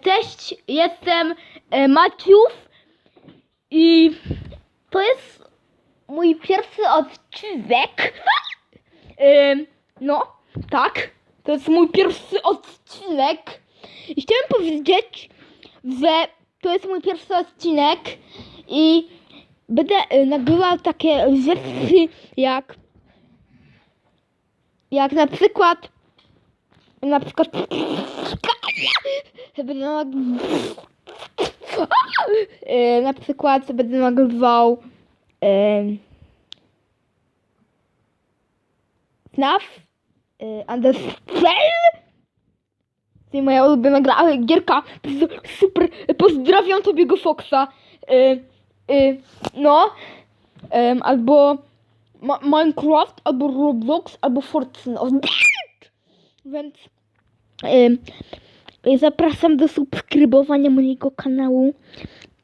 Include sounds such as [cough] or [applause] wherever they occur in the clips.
Cześć, jestem e, Maciów i to jest mój pierwszy odcinek. E, No, tak, to jest mój pierwszy odcinek. I chciałem powiedzieć, że to jest mój pierwszy odcinek i będę e, nagrywał takie rzeczy jak jak na przykład na przykład będę nag- E, na przykład będę nagrywał FNAF e, Undertale to moja ulubiona gra, gierka jest super, pozdrawiam Tobiego Foxa. E, no albo Minecraft, albo Roblox, albo Fortnite więc em, zapraszam do subskrybowania mojego kanału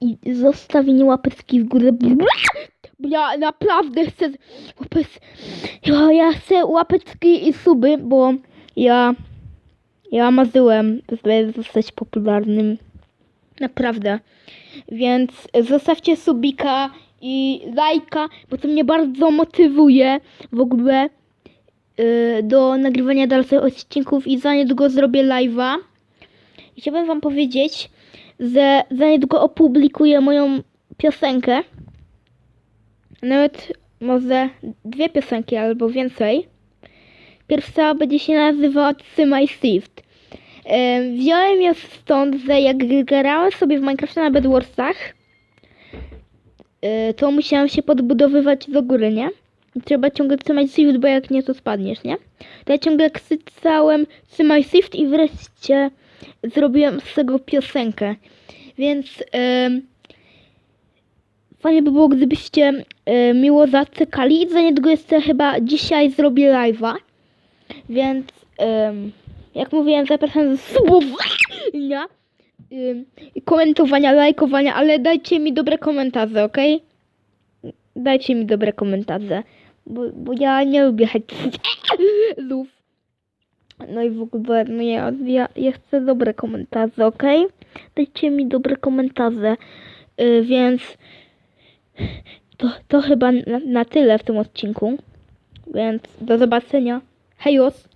i zostawienia łapeczki w górę. Bo ja naprawdę chcę łapec... ja, ja chcę łapeczki i suby, bo ja ja marzyłem, żeby zostać popularnym. Naprawdę. Więc zostawcie subika i lajka, bo to mnie bardzo motywuje w ogóle do nagrywania dalszych odcinków i za niedługo zrobię live'a. Chciałbym wam powiedzieć, że za niedługo opublikuję moją piosenkę. Nawet może dwie piosenki albo więcej. Pierwsza będzie się nazywała My Shift. E, Wziąłem ją stąd, że jak grałem sobie w Minecrafcie na Bedwarsach, e, to musiałem się podbudowywać do góry, nie? I Trzeba ciągle trzymać shift, bo jak nie, to spadniesz, nie? To ja ciągle ksycałem trzymaj shift i wreszcie zrobiłem z tego piosenkę. Więc em, fajnie by było, gdybyście e, miło zacykali. Za niedługo jeszcze chyba dzisiaj zrobię live'a. Więc em, jak mówiłem, zapraszam do subowania i komentowania, lajkowania, ale dajcie mi dobre komentarze, ok? Dajcie mi dobre komentarze, bo, bo ja nie lubię hejtów. [laughs] No i w ogóle, no ja, ja, ja chcę dobre komentarze, ok? Dajcie mi dobre komentarze, y, więc to, to chyba na, na tyle w tym odcinku. Więc do zobaczenia. Hejos!